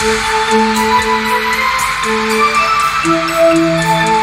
Thank you.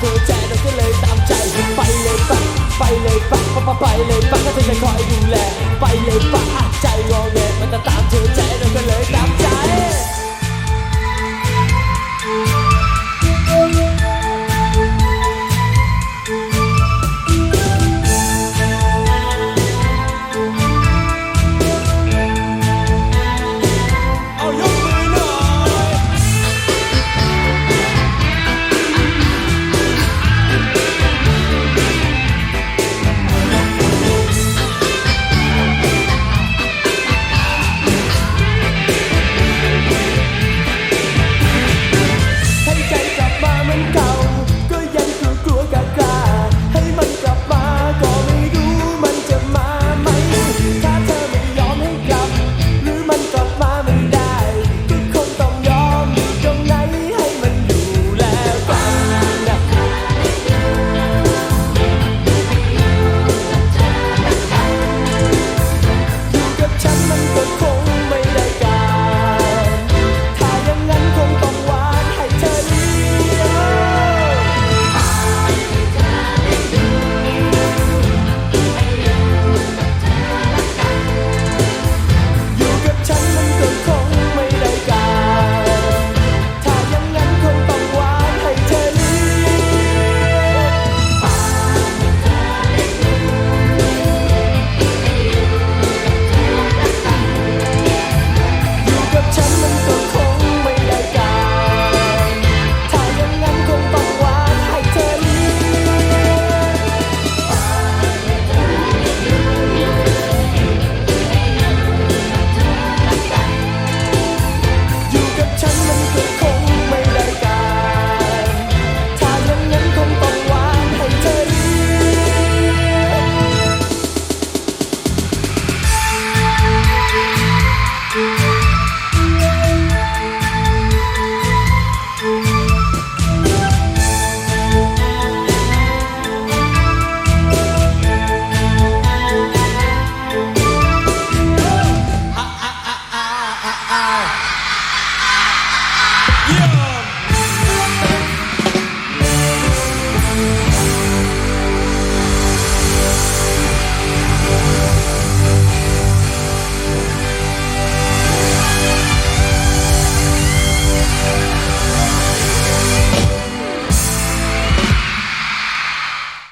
โกแจเราก็เลยตามใจ ไปเลยปักไปเลยปักปะปะไปเลยปักก็จะคอยดูแล ไปเลยปัก